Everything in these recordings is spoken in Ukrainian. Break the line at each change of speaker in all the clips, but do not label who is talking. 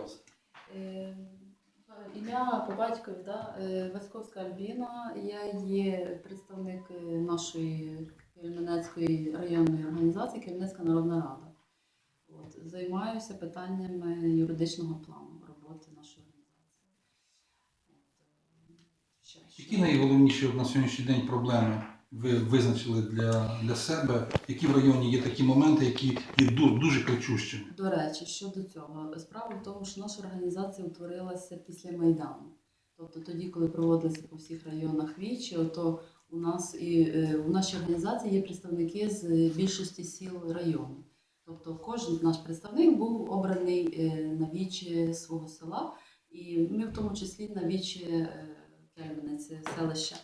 ласка.
Е, Ім'я по батькові, да? е, Васьковська Альбіна. Я є представник е, нашої Кельменецької районної організації Кельменецька народна рада. От, займаюся питаннями юридичного плану роботи нашої організації. От, е, ще?
Які найголовніші на сьогоднішній день проблеми ви визначили для, для себе? Які в районі є такі моменти, які є ду- дуже кричущими?
До речі, щодо цього, справа в тому, що наша організація утворилася після Майдану. Тобто тоді, коли проводилися по всіх районах вічі, то у нас і е, у нашій організації є представники з більшості сіл району. Тобто кожен наш представник був обраний е, на вічі свого села, і ми в тому числі на вічі е, Кельменець селища.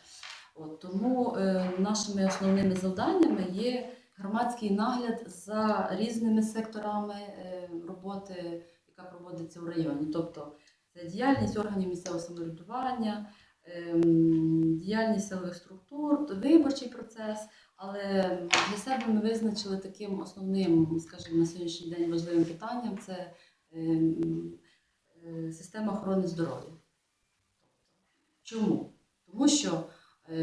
От, тому е, нашими основними завданнями є громадський нагляд за різними секторами е, роботи, яка проводиться в районі. Тобто це діяльність органів місцевого самоврядування, ем, діяльність силових структур, виборчий процес. Але для себе ми визначили таким основним, скажімо, на сьогоднішній день важливим питанням це ем, е, система охорони здоров'я. Чому? Тому що е,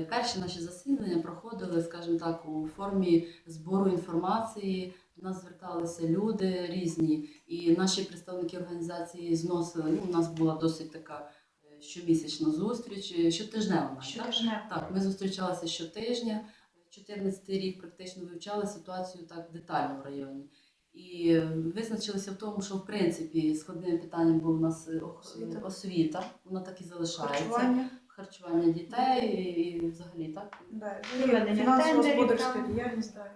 перші наші засідання проходили, скажімо так, у формі збору інформації. До нас зверталися люди різні, і наші представники організації зносили. Ну, у нас була досить така е, щомісячна зустріч, е, щотижнева навіть, так? Так, ми зустрічалися щотижня. 14 рік практично вивчали ситуацію так детально в районі. І е, визначилися в тому, що в принципі складним питанням був у нас е,
Освіта.
освіта. Вона так і залишається.
Харчування,
Харчування дітей і, і взагалі так.
да,
Проведення
фінансово-господарська діяльність, да.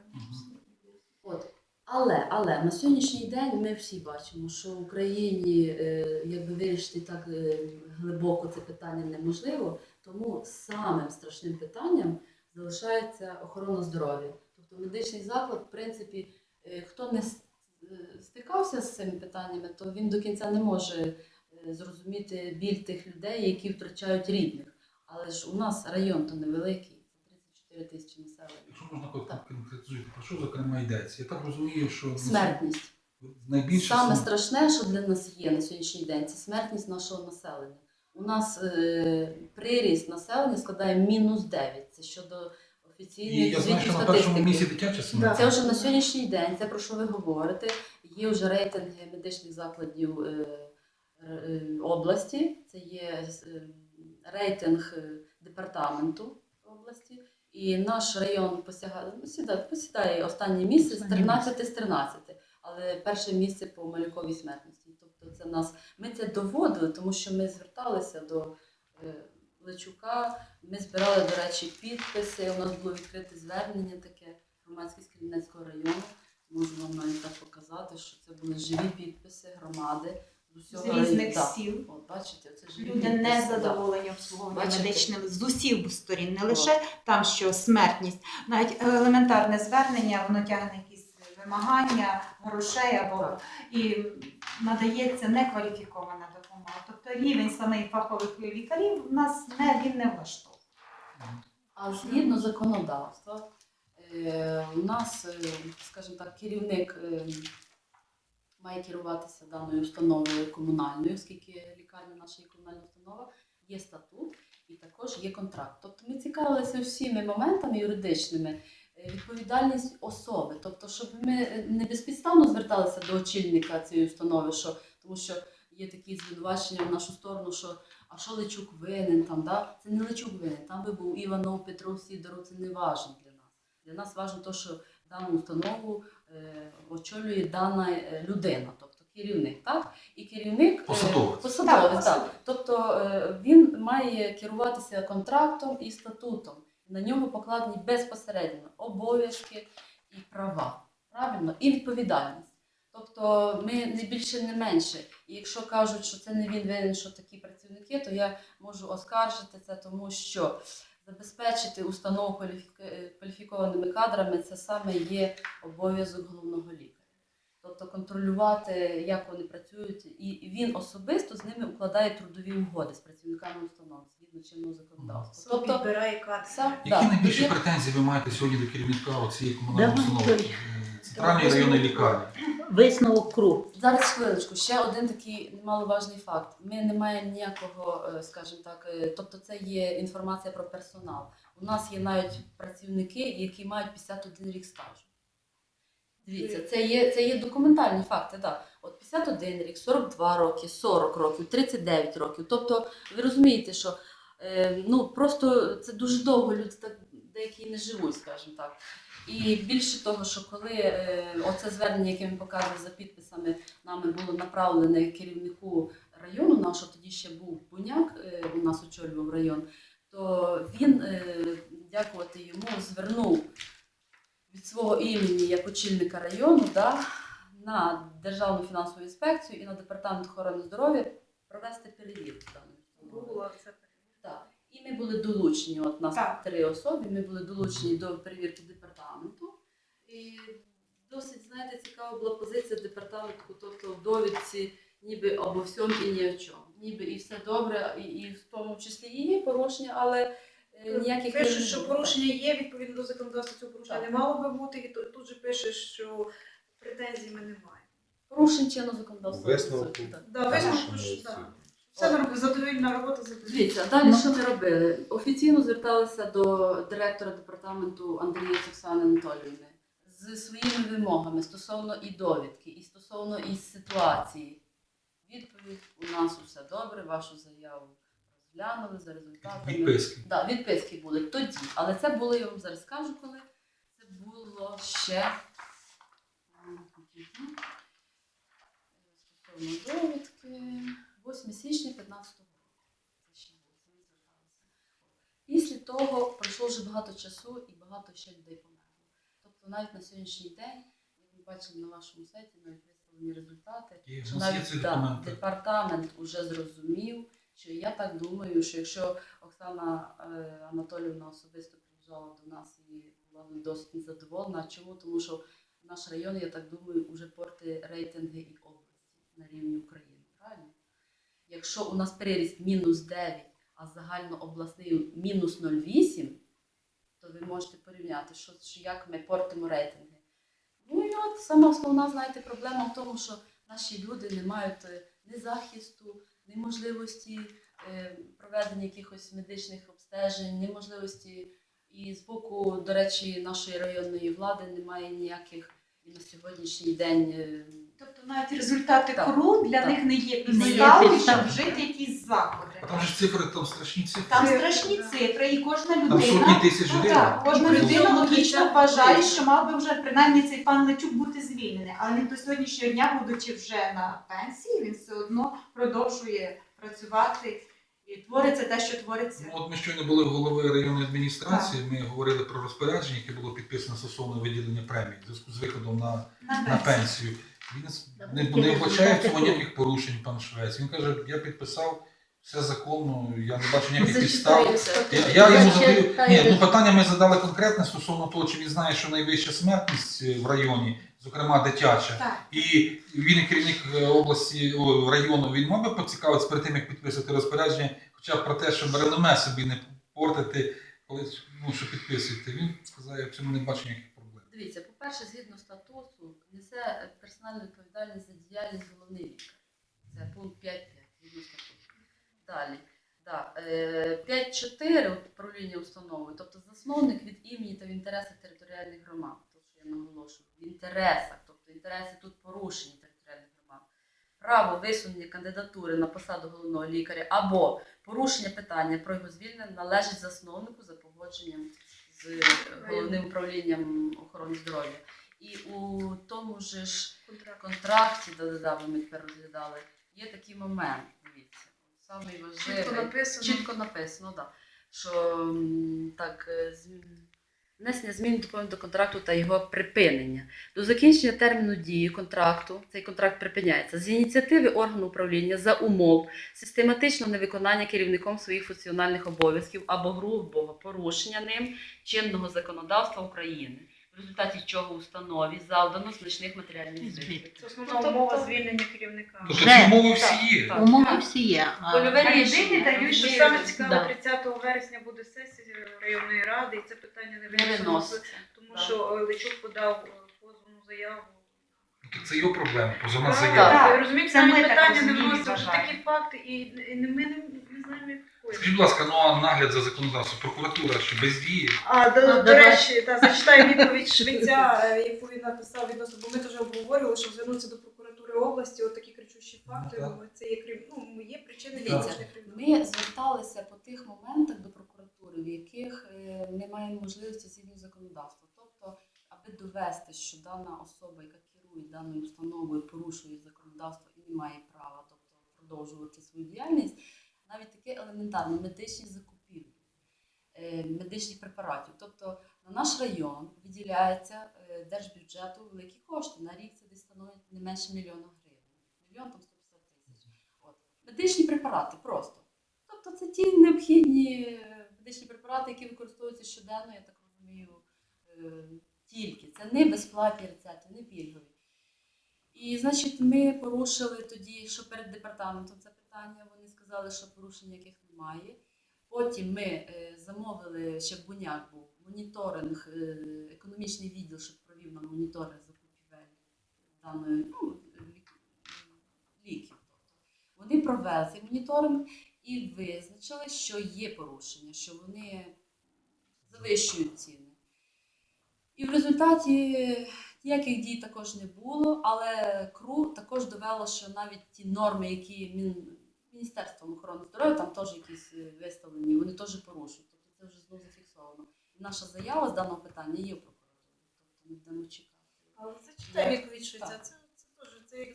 От. Але, але на сьогоднішній день ми всі бачимо, що в Україні е, якби вирішити так е, глибоко це питання неможливо, тому самим страшним питанням залишається охорона здоров'я. Тобто медичний заклад, в принципі, е, хто не стикався з цими питаннями, то він до кінця не може зрозуміти біль тих людей, які втрачають рідних. Але ж у нас район то невеликий, це 34 тисячі населення.
Якщо можна
Так.
конкретизуйте, про що зокрема йдеться? Я так розумію, що
Смертність.
найбільше
Саме страшне, що для нас є на сьогоднішній день, це смертність нашого населення. У нас е, приріст населення складає мінус 9. Це щодо
І
офіційних
я знаю,
звітів
що на першому
статистики.
місці дитяча смерть.
Це вже на сьогоднішній день, це про що ви говорите. Є вже рейтинги медичних закладів е, е, області, це є е, рейтинг е, департаменту області. І наш район посягає, ну, посідає останнє місце з
Останнє
13 з 13, але перше місце по малюковій смертності. Тобто це нас, ми це доводили, тому що ми зверталися до е, Личука, ми збирали, до речі, підписи. У нас було відкрите звернення таке громадськість Кремінецького району. Можу вам навіть так показати, що це були живі підписи громади з усього
різних. Сіл.
От бачите, це живі
Люди не задоволені обслуговуванням
Бачите?
медичним з усіх сторін, не лише там, що смертність, навіть елементарне звернення, воно тягне якісь вимагання грошей або
Так.
і надається некваліфікована допомога. Тобто рівень саме фахових лікарів в нас не він не влаштовує.
А згідно законодавства, е, у нас, е, скажімо так, керівник е, має керуватися даною установою комунальною, оскільки лікарня наша є комунальна установа, є статут і також є контракт. Тобто ми цікавилися всіми моментами юридичними, е, відповідальність особи, тобто, щоб ми не безпідставно зверталися до очільника цієї установи, що, тому що є такі звинувачення в нашу сторону, що а що Личук винен там, да? це не Личук винен, там би був Іванов, Петров, Сідоров, це не важливо для нас. Для нас важливо що дану установу е, очолює дана е, людина, тобто керівник, так? І керівник е,
Посадовець.
посадовець,
Так,
так. Тобто е, він має керуватися контрактом і статутом. На нього покладені безпосередньо обов'язки і права. Правильно? І відповідальність. Тобто ми не більше, не менше. І якщо кажуть, що це не він винен, що такі працівники, то я можу оскаржити це, тому що забезпечити установу е, кваліфікованими кадрами це саме є обов'язок головного лікаря. Тобто контролювати, як вони працюють, і він особисто з ними укладає трудові угоди з працівниками установ згідно чинного законодавства.
Тобто
Тобто
підбирає кадри.
сам
Які
да,
найбільші
є-
претензії ви маєте сьогодні до керівника цієї комунальної установи? Центральної районної лікарні.
Висновок КРУ.
Зараз хвилиночку, ще один такий немаловажний факт. Ми не маємо ніякого, е, скажімо так, е, тобто це є інформація про персонал. У нас є навіть працівники, які мають 51 рік стажу. Дивіться, це є, це є документальні факти. Да. От 51 рік, 42 роки, 40 років, 39 років. Тобто, ви розумієте, що е, ну, просто це дуже довго люди так деякі не живуть, скажімо так. І більше того, що коли е, оце звернення, яке ми показували за підписами, нами було направлене керівнику району, нашого тоді ще був Буняк, е, у нас очолював район, то він, е, дякувати йому, звернув від свого імені як очільника району да, на Державну фінансову інспекцію і на департамент охорони здоров'я провести перевірку даної установи.
Було це
Так. І ми були долучені, от нас
Так.
три особи, ми були долучені до перевірки департаменту. І досить, знаєте, цікава була позиція департаменту, тобто в довідці ніби обо всьому і ні о чому. Ніби і все добре, і, і в тому числі і є порушення, але е, ніяких
Пишуть,
не
що порушення є, відповідно до законодавства цього порушення
Так.
не мало би бути, і тут, тут же пише, що претензій ми не маємо.
Порушень чинного законодавства.
Висновку.
так.
Да, висновку, да. Все нормально, задовільна робота задовільна.
Дивіться, далі що ми робили? Офіційно зверталися до директора департаменту Андрія Оксани Анатоліївни з своїми вимогами стосовно і довідки, і стосовно і ситуації. Відповідь у нас усе добре, вашу заяву розглянули за результатами.
Відписки.
Да, відписки були тоді, але це було, я вам зараз скажу, коли це було ще стосовно довідки 8 січня 15 року. Після того пройшло вже багато часу і багато ще людей померло. Тобто навіть на сьогоднішній день, як ви бачили на вашому сайті, навіть виставлені результати,
у
що навіть да, департамент вже зрозумів, що я так думаю, що якщо Оксана е, Анатоліївна особисто приїжджала до нас і була досить незадоволена. Чому? Тому що наш район, я так думаю, вже порти рейтинги і області на рівні України. Правильно? Якщо у нас приріст мінус 9, а загальнообласний мінус 0,8, то ви можете порівняти, що, що як ми портимо рейтинги. Ну і от сама основна, знаєте, проблема в тому, що наші люди не мають е, ні захисту, ні можливості е, проведення якихось медичних обстежень, ні можливості. І з боку, до речі, нашої районної влади немає ніяких і на сьогоднішній день. е,
Тобто навіть результати
Так.
КРУ для
Так.
них не є
Не є
підставою, щоб
підставою.
вжити якісь заходи.
А там ж цифри, там страшні цифри.
Там страшні цифри, і кожна
Там сотні
людина.
тисяч
Ну,
гривень.
так, кожна
При
людина логічно вважає, що мав би вже принаймні цей пан Лечук бути звільнений. Але він до сьогоднішнього дня, будучи вже на пенсії, він все одно продовжує працювати і твориться те, що твориться.
Ну, От ми щойно були в голови районної адміністрації, ми говорили про розпорядження, яке було підписано стосовно виділення премій в зв'язку з виходом на,
На
на
пенсію.
Він не, не вбачає в цьому ніяких порушень, пан Швець. Він каже, я підписав все законно, я не бачу ніяких підстав. Я, я йому задаю. Ні, ну питання ми задали конкретне стосовно того, чи він знає, що найвища смертність е, в районі, зокрема дитяча.
Так.
І він, керівник е, області о, району, він мав би поцікавитися перед тим, як підписувати розпорядження, хоча б про те, щоб реноме собі не портити, коли ну, що підписуєте. Він сказав, я в цьому не бачу ніяких проблем.
Дивіться, по-перше, згідно статуту, несе персональну відповідальність за діяльність головний лікар. Це пункт 5.5 згідно статуту. Далі. Да. е, 5.4 управління установою, тобто засновник від імені та в інтересах територіальних громад. То, що я наголошую, в інтересах, тобто інтереси тут порушені територіальних громад. Право висунення кандидатури на посаду головного лікаря або порушення питання про його звільнення належить засновнику за погодженням з головним управлінням охорони здоров'я. І у тому ж
Контракт.
контракті, де да, ми тепер розглядали, є такий момент, дивіться, самий
Чітко написано.
чітко написано, да, що так, е, внесення змін до контракту та його припинення. До закінчення терміну дії контракту, цей контракт припиняється з ініціативи органу управління за умов систематичного невиконання керівником своїх функціональних обов'язків або грубого порушення ним чинного законодавства України, в результаті чого установі завдано значних матеріальних збитків.
Це основна умова звільнення керівника.
Тобто
Вже.
ці умови всі є.
так.
Умови всі є. а-
Польове
А
рішення.
дають, що саме
да.
цікаво,
Да.
30 вересня буде сесія районної ради, і це питання не
Не виноситься.
тому
Так.
що е, Личук подав е, позовну заяву.
Ну, так Це його проблема, позовна
Так,
заява.
Так.
ви розумієте,
Це ми так
питання не
розуміємо,
що
вважаємо.
такі факти, і, і не- ми не, не знаємо, як
Скажіть, будь ласка, ну а нагляд за законодавством, прокуратура що бездіє?
А, до,
Ну,
до
давай.
речі, та, зачитаю відповідь швеця, е, яку він написав відносно, бо ми теж обговорювали, щоб звернутися до прокуратури області, от такі кричущі факти,
Ну, так.
ну, це є крім, ну, є причини
Дивіться,
кримінального.
Ми зверталися по тих моментах до прокуратури, в яких е, не маємо можливості згідно законодавства. Тобто, аби довести, що дана особа, яка керує даною установою, порушує законодавство і не має права, тобто продовжувати свою діяльність, навіть таке елементарне медичні закупівлі е, медичних препаратів. Тобто на наш район виділяється е, держбюджету великі кошти. На рік це десь становить не менше мільйона гривень. Мільйон там 150 тисяч. От. Медичні препарати просто. Тобто це ті необхідні е, медичні препарати, які використовуються щоденно, я так розумію, тільки. Це не безплатні рецепти, не пільгові. І, значить, ми порушили тоді, що перед департаментом це питання, вони сказали, що порушень яких немає. Потім ми е, замовили, ще Буняк був, моніторинг, е, економічний відділ, щоб провів нам моніторинг закупівель даної ну, лік- ліків. Тобто. Вони провели цей моніторинг і визначили, що є порушення, що вони завищують ціни. І в результаті ніяких дій також не було, але КРУ також довело, що навіть ті норми, які Мін... Міністерством охорони здоров'я там теж якісь е, виставлені, вони теж порушують. Тобто це вже знову зафіксовано. І наша заява з даного питання є в прокуратурі. Тобто ми будемо чекати.
Але зачитай
Я-
відповідь швеця, це, це теж це як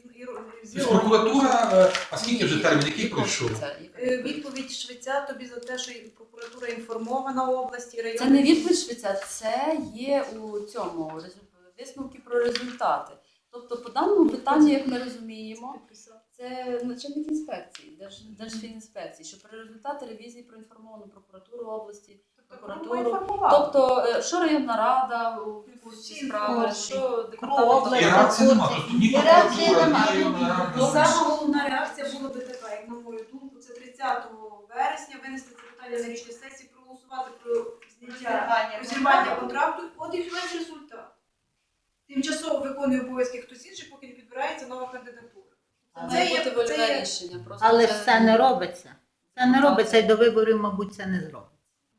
з-
Тобто прокуратура, е, а скільки вже термін, який пройшов?
це?
Е,
відповідь?
Швеця тобі за те, що прокуратура інформована області, району.
Це не відповідь Швеця, це є у цьому висновки про результати. Тобто, по даному питанню, як ми розуміємо. Це начальник інспекції, Держ, Держфінінспекції, що про результати ревізії проінформовано прокуратуру області.
Тобто
прокуратуру. Тобто, е, що районна рада у курсі
Всі
справи,
курсі.
що.
І
департамент.
реакції нема. Тобто ні
реакції
прокуратура,
нема.
ні районна рада.
Саме головна реакція була би така, як на мою думку, це 30 вересня винести це питання на річні сесії, проголосувати про зняття розірвання контракту. От і весь результат. Тимчасово виконує обов'язки хтось інший, поки не підбирається нова кандидатура.
Це має
є-
бути вольове
це є-
рішення. Просто
Але
це-
ж це не робиться. Це не робиться і до виборів, мабуть, це не зробить.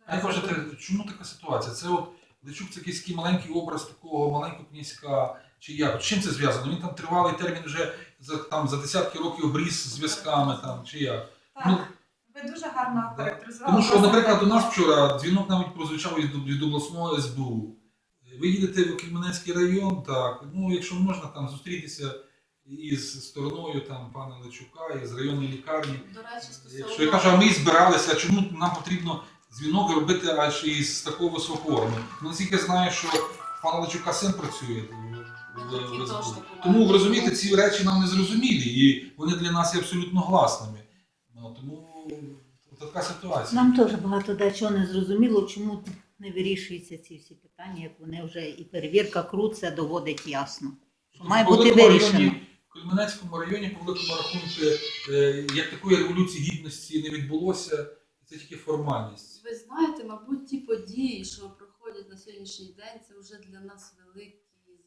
А як кажете, чому така ситуація? Це от Личук це якийсь такий маленький образ такого маленького князька, чи як? З чим це зв'язано? Він там тривалий термін вже за там за десятки років обріз зв'язками там чи як?
Так,
Ну,
ви дуже гарно
Да.
характеризували.
Тому що, наприклад, у нас вчора дзвінок навіть прозвучав від, від обласного СБУ. Ви їдете в Кельменецький район, так, ну якщо можна там зустрітися із стороною там пана Личука, із районної лікарні.
До речі, стосовно...
Якщо я кажу, а ми збиралися, чому нам потрібно дзвінок робити аж із такого високого? Ну, наскільки я знаю, що пана Личука син працює. в-
документи.
Тому розумієте, ці речі нам не зрозумілі, і вони для нас є абсолютно гласними. Ну, тому така ситуація.
Нам теж багато дечого не зрозуміло, чому не вирішуються ці всі питання, як вони вже і перевірка КРУ це доводить ясно. Що має бути вирішено.
Кельменецькому районі, по великому рахунку, е, як такої революції гідності не відбулося, це тільки формальність.
Ви знаєте, мабуть, ті події, що проходять на сьогоднішній день, це вже для нас великі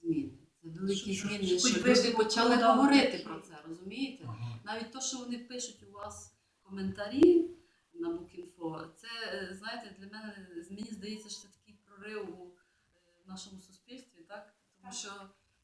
зміни. Це великі
Що-
зміни,
що-
що люди почали
подали.
говорити про це, розумієте?
Ага.
Навіть то, що вони пишуть у вас коментарі на Букінфо, це, е, знаєте, для мене мені здається, що це такий прорив у е, нашому суспільстві, так? Тому що,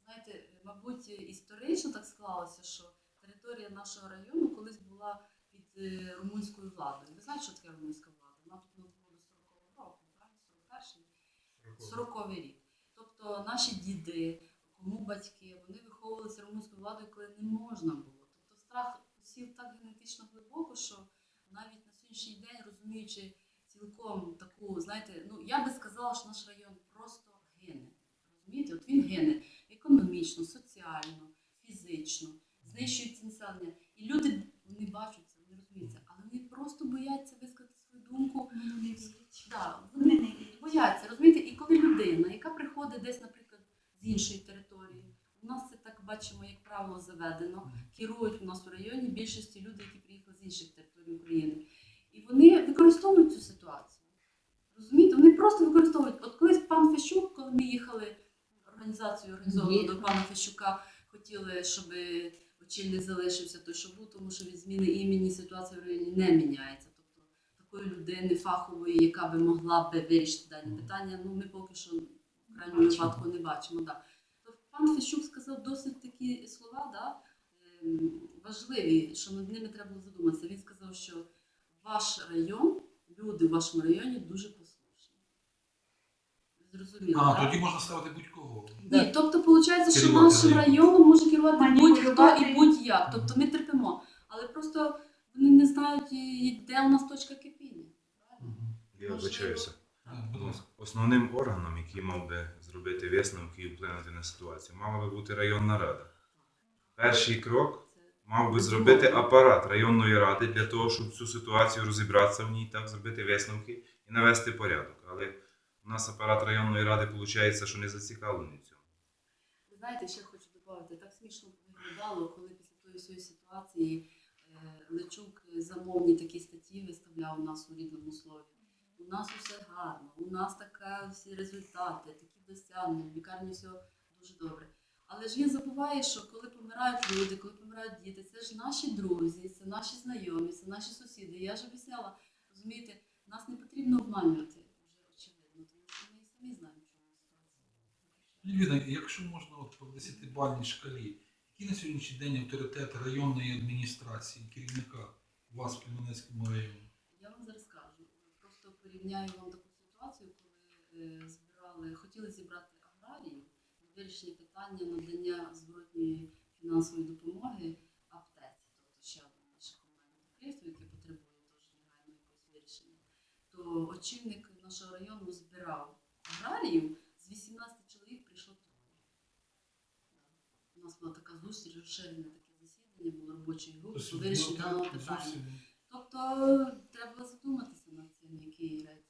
знаєте, мабуть, історично так склалося, що територія нашого району колись була під е, румунською владою. Ви знаєте, що таке румунська влада? Вона тут не було до 40-го року, правильно? 41-й. 40-й рік. Тобто наші діди, кому батьки, вони виховувалися румунською владою, коли не можна було. Тобто страх сів так генетично глибоко, що навіть на сьогоднішній день, розуміючи цілком таку, знаєте, ну я би сказала, що наш район просто гине. Розумієте, от він гине економічно, соціально, фізично, знищується населення. І люди вони бачать це, вони розуміють це, але вони просто бояться висказати свою думку. Да, вони
Вони не
бояться, розумієте? І коли людина, яка приходить десь, наприклад, з іншої території, у нас це так бачимо, як правило, заведено. Керують у нас у районі більшості людей, які приїхали з інших територій України. І вони використовують цю ситуацію. Розумієте, вони просто використовують. От колись пан Фещук, коли ми їхали, організацію організовану до пана Фещука хотіли, щоб очільник залишився той, що був, тому що від зміни імені ситуація в районі не міняється. Тобто такої людини фахової, яка би могла би вирішити дані питання, ну ми поки що в крайньому випадку не бачимо. Да. То пан Фещук сказав досить такі слова, да, ем, важливі, що над ними треба було задуматися. Він сказав, що ваш район, люди в вашому районі дуже. Зрозуміло,
А,
так?
тоді можна ставити будь-кого.
Ні, тобто виходить, що
Керувати
нашим
районом.
районом може керувати будь-хто
Маніпулювати.
і будь-як. Тобто ми терпимо. Але просто вони не знають, і- де у нас точка кипіння.
Я вибачаюся.
Будь
Ну,
ласка.
Основним органом, який мав би зробити висновки і вплинути на ситуацію, мала би бути районна рада. Перший крок
Це
мав би зробити апарат районної ради для того, щоб цю ситуацію розібратися в ній, так зробити висновки і навести порядок. Але у нас апарат районної ради виходить, що не зацікавлений в цьому.
Ви знаєте, ще хочу додати, так смішно виглядало, коли після тої всієї ситуації е, Личук замовні такі статті виставляв у нас у рідному слові. У нас усе гарно, у нас така всі результати, такі досягнення, в лікарні все дуже добре. Але ж він забуває, що коли помирають люди, коли помирають діти, це ж наші друзі, це наші знайомі, це наші сусіди. Я ж об'ясняла, розумієте, нас не потрібно обманювати вже очевидно, тому що ми і самі знаємо, в чому
Лівіна, якщо можна от по 10-бальній шкалі, який на сьогоднішній день авторитет районної адміністрації, керівника у вас в Кременецькому районі?
Я вам зараз скажу. Просто порівняю вам таку ситуацію, коли е, збирали, хотіли зібрати аграрію на вирішення питання надання зворотньої фінансової допомоги аптеці, тобто ще одне комунальне підприємство, яке потребує теж негайно якогось вирішення. То очільник нашого району збирав аграрію, з 18 чоловік прийшло троє. У нас була така зустріч, розширене таке засідання, було робочої групи по вирішенню
ну,
даного питання. Тобто треба задуматися над цим, який рейтинг.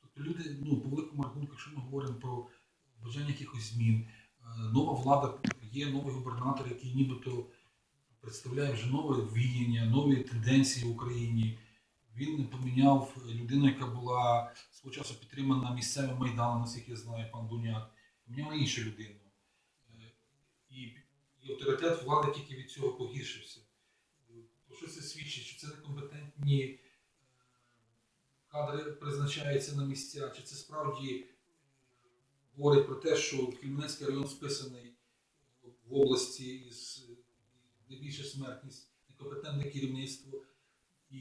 Тобто люди, ну, по великому рахунку, якщо ми говоримо про бажання якихось змін, е, нова влада, є новий губернатор, який нібито представляє вже нове віяння, нові тенденції в Україні. Він поміняв людину, яка була свого часу підтримана місцевим майданом, наскільки я знаю, пан Дуняк, поміняв на іншу людину. І, і авторитет влади тільки від цього погіршився. Про що це свідчить? Що це некомпетентні е, кадри призначаються на місця, чи це справді е, говорить про те, що Кремінецький район списаний в області із найбільша смертність, некомпетентне керівництво і,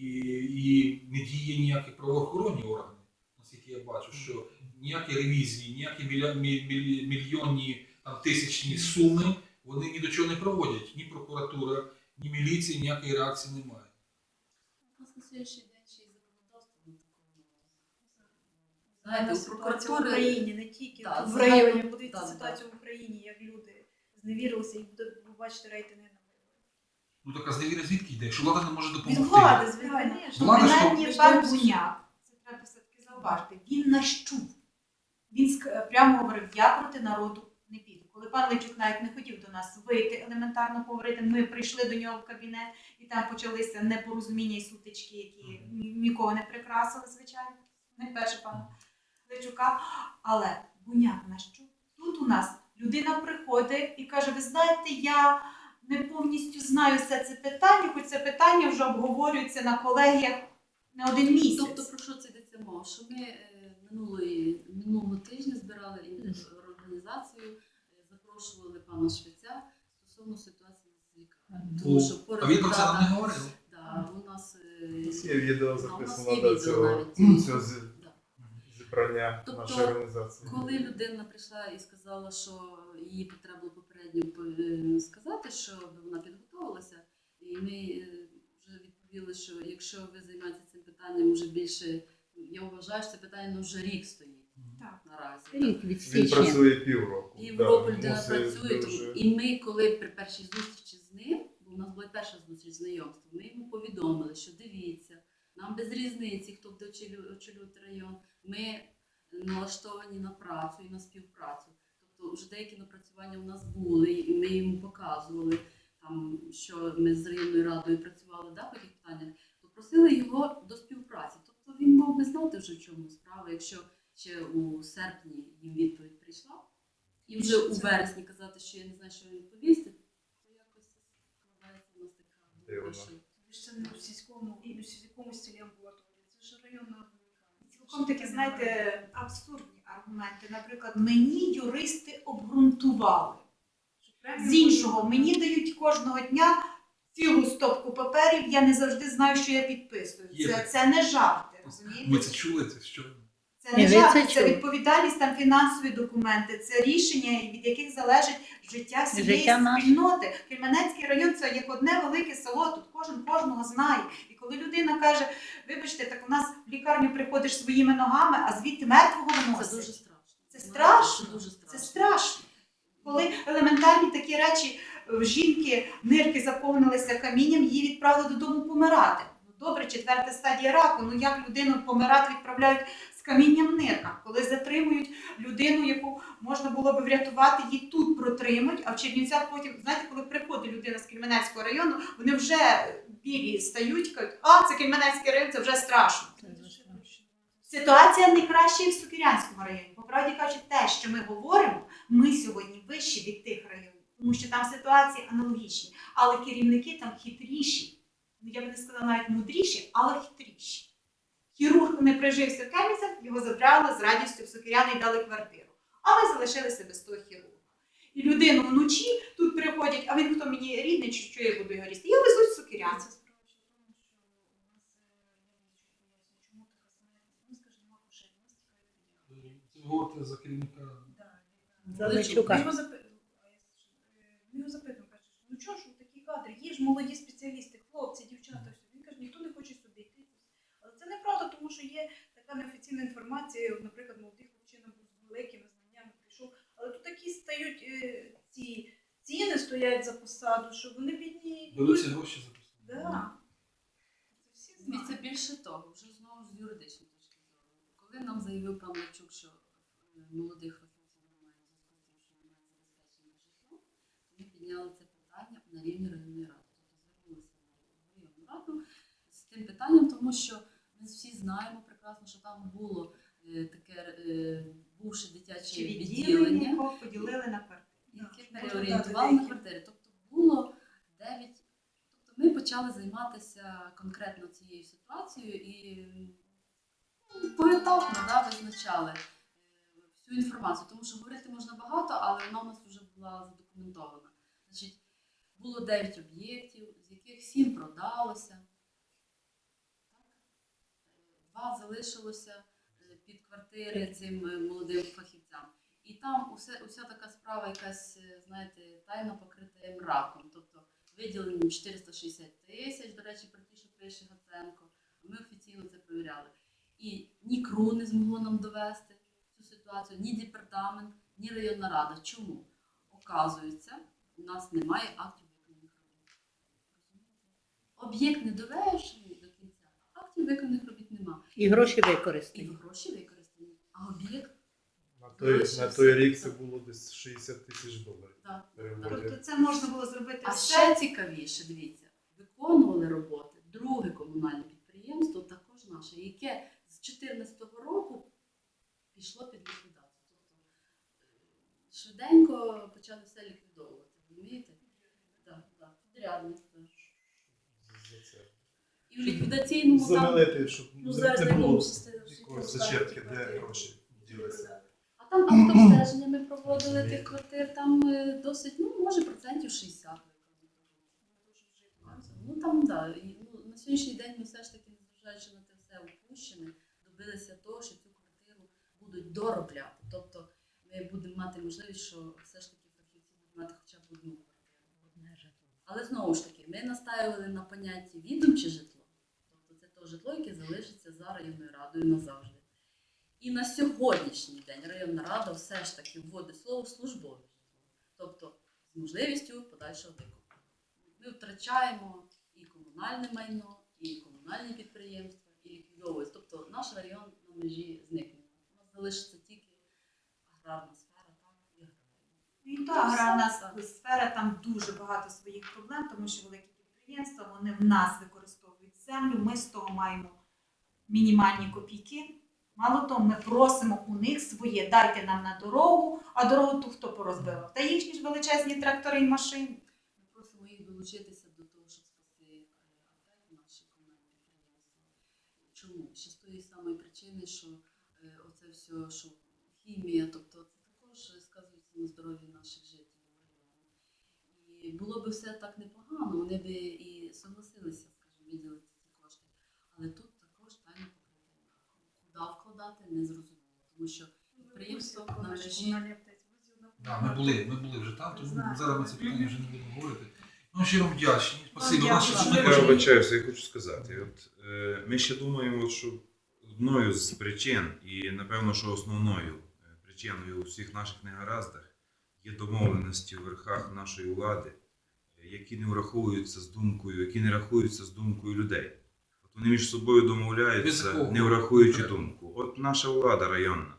і не діє ніякі правоохоронні органи, наскільки я бачу, що ніякі ревізії, ніякі мільйонні там, тисячні суми вони ні до чого не проводять. Ні прокуратура, ні міліція, ніякої реакції немає.
У нас на сьогоднішній день ще законодавство не такого. Знаєте, у
ситуація в Україні, не тільки
Так,
в районі. Подивіться
так,
ситуацію в Україні, як люди зневірилися і побачити рейтинги на
Ну така зневіра звідки йде? Якщо влада не може
Від
допомогти.
влади, звичайно.
Влада
Принаймні, пан Буняк, це треба все-таки зауважити, він нас чув. Він прямо говорив, я проти народу. Коли пан Личук навіть не хотів до нас вийти, елементарно поговорити, ми прийшли до нього в кабінет, і там почалися непорозуміння і сутички, які нікого не прикрасили, звичайно. Не перше пана Личука. Але Буняк нас чув. Тут у нас людина приходить і каже: ви знаєте, я не повністю знаю все це питання, хоч це питання вже обговорюється на колегіях не один місяць.
Тобто про що це йдеться мова? Що ми е, минулої, минулого тижня збирали організацію, запрошували пана Швеця стосовно ситуації з лікарнею. Тому що по
А він про це нам не
результатах-
говорив.
Да, у нас е,
нас є відео
у нас
записано
є
до
відео
цього,
навіть.
цього з-
Да.
зібрання
Тобто,
нашої організації.
Коли людина прийшла і сказала, що їй потрібно попередньо е, сказати, що вона підготувалася, і ми е, вже відповіли, що якщо ви займаєтеся цим питанням вже більше, я вважаю, що це питання ну, вже рік стоїть. Наразі.
Рік від
Він
січня.
працює півроку.
Півроку
да,
людина
мусить
працює, тому-
дуже-
і ми, коли при першій зустрічі з ним, бо у нас була перша зустріч знайомства, ми йому повідомили, що дивіться, нам без різниці, хто буде очолю- очолювати район, ми налаштовані на працю і на співпрацю. Тобто вже деякі напрацювання у нас були, і ми йому показували, там, що ми з районною радою працювали да, по тих питаннях, то просили його до співпраці. Тобто він мав би знати вже в чому справа, якщо ще у серпні їм відповідь прийшла. І вже у вересні казати, що я не знаю, що відповісти, то якось складається у нас така
це не у сільському, і у сільському стилі амбулаторії. Це ж районна
Цілком такі, знаєте, абсурдні аргументи. Наприклад, мені юристи обґрунтували. З іншого, мені дають кожного дня цілу стопку паперів, я не завжди знаю, що я підписую. Це, це не жарти,
Ми це чули, це що?
Це не
ви це
відповідальність, там фінансові документи, це рішення, від яких залежить життя всієї
Життя
спільноти. Кельменецький район це як одне велике село, тут кожен кожного знає. І коли людина каже, вибачте, так у нас в лікарню приходиш своїми ногами, а звідти мертвого
це дуже страшно.
Це страшно.
Це дуже страшно.
Це страшно. Коли елементарні такі речі жінки нирки заповнилися камінням, її відправили додому помирати. Ну добре, четверта стадія раку. Ну як людину помирати відправляють камінням в нирках? Коли затримують людину, яку можна було би врятувати, її тут протримують, а в Чернівцях потім, знаєте, коли приходить людина з Кельменецького району, вони вже білі стають, кажуть, а це Кельменецький район, це вже страшно. Ситуація не краща і в Сокирянському районі. По правді кажучи, те, що ми говоримо, ми сьогодні вищі від тих районів, тому що там ситуації аналогічні, але керівники там хитріші. Ну я би не сказала навіть мудріші, але хитріші. Хірург не прижився в Кеміцях, його забрали з радістю в Сокиряни і дали квартиру. А ми залишилися без того хірурга. І людину вночі тут приходять, а він хто мені рідний, чи що я буду його різти? Я везуть в
у нас е. Ну, у
говорите за керівника.
Ми його запитуємо, е, ми його запитуємо, каже, ну чого ж ви такі кадри, є ж молоді спеціалісти, хлопці, дівчата, все. Він каже, ніхто не хоче. Але це неправда, тому що є така неофіційна інформація, наприклад, молодий хлопчина був з великими знаннями, прийшов, але тут такі стають е, ці ціни стоять за посаду, що вони бідні.
Беруться гроші за посаду.
Да. Це всі знають.
більше того, вже знову з юридичної точки зору. Коли нам заявив пан Левчук, що е, молодих фахівців немає в зв'язку з тим, що немає забезпечення житлом, то ми підняли це питання на рівні районної ради. Тобто звернулися в районну раду з тим питанням, тому що ми всі знаємо прекрасно, що там було е, таке е, бувше дитяче
Чи
відділення
якого поділили на квартири.
яке переорієнтували на квартири. Тобто було 9. Тобто ми почали займатися конкретно цією ситуацією і ну, поетапно да, визначали е, всю інформацію. Тому що говорити можна багато, але вона у нас вже була задокументована. Значить, було 9 об'єктів, з яких 7 продалося. Е, залишилося е, під квартири цим е, молодим фахівцям. І там усе, уся така справа якась, е, знаєте, тайно покрита мраком. Тобто виділені 460 тисяч, до речі, про ті, що пише Гаценко. Ми офіційно це перевіряли. І ні КРУ не змогло нам довести цю ситуацію, ні департамент, ні районна рада. Чому? Оказується, у нас немає актів виконаних робіт. Об'єкт не довершений до кінця, а актів виконаних робіт немає.
І гроші використані.
І гроші використані, а об'єкт
На той, на той рік це було десь 60 тисяч доларів.
так.
Тобто це можна було зробити
А
все.
ще цікавіше, дивіться, виконували роботи друге комунальне підприємство, також наше, яке з 2014 року пішло під ліквідацію. Тобто е, швиденько почали все ліквідовувати, розумієте? Так, так, підрядник. І в ліквідаційному там,
Замилити, щоб
Ну, зараз
не було якоїсь зачепки, де гроші ділися.
а там автообстеження ми проводили тих квартир, там е, досить, ну, може, процентів 60 виконано. Ну там да. і, ну, на сьогоднішній день ми все ж таки, незважаючи на те все упущене, добилися того, що цю квартиру будуть доробляти. Тобто ми будемо мати можливість, що все ж таки фахівці будуть мати хоча б одну квартиру. Але знову ж таки, ми настаювали на понятті відомче житло. Тобто то житло, яке залишиться за районною радою назавжди. І на сьогоднішній день районна рада все ж таки вводить слово службове житло. Тобто з можливістю подальшого викупу. Ми втрачаємо і комунальне майно, і комунальні підприємства, і ліквідовується. Тобто наш район на межі зникнення. У нас залишиться тільки аграрна сфера, так, і аграрна.
І та аграрна сфера там дуже багато своїх проблем, тому що великі підприємства вони в нас використовують землю. Ми з того маємо мінімальні копійки. Мало того, ми просимо у них своє, дайте нам на дорогу, а дорогу ту хто порозбивав. Та їхні ж величезні трактори і машини.
Ми просимо їх долучитися до того, щоб спасти е, наші комунальні. Чому? Ще з тої самої причини, що е, оце все, що хімія, тобто це також сказується на здоров'ї наших жителів. І було би все так непогано, вони би і согласилися, скажімо, кошти. Але тут також тайно покрите Куди вкладати, не зрозуміло. Тому що підприємство на мережі
Да, ми були, ми були вже там, тому зараз ми це питання вже не будемо говорити. Ну, щиро вдячні. Спасибо. Наші
Я вибачаюся, я хочу сказати. От, е, ми ще думаємо, що одною з причин, і напевно, що основною е, причиною у всіх наших негараздах є домовленості у верхах нашої влади, е, які не враховуються з думкою, які не рахуються з думкою людей. От вони між собою домовляються, не врахуючи думку. От наша влада районна.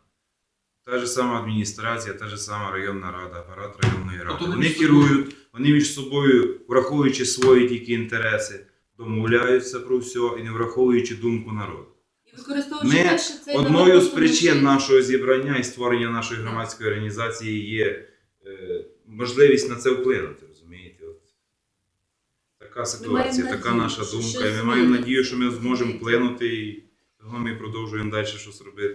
Та ж сама адміністрація, та ж сама районна рада, апарат районної ради.
Тобто вони
Вони керують, вони між собою, враховуючи свої тільки інтереси, домовляються про все і не враховуючи думку народу. Ми Одною з причин нашого зібрання і створення нашої громадської організації є е, можливість на це вплинути. Така ситуація, така
надію,
наша думка. І ми маємо надію, що ми зможемо вплинути і ми продовжуємо далі щось робити.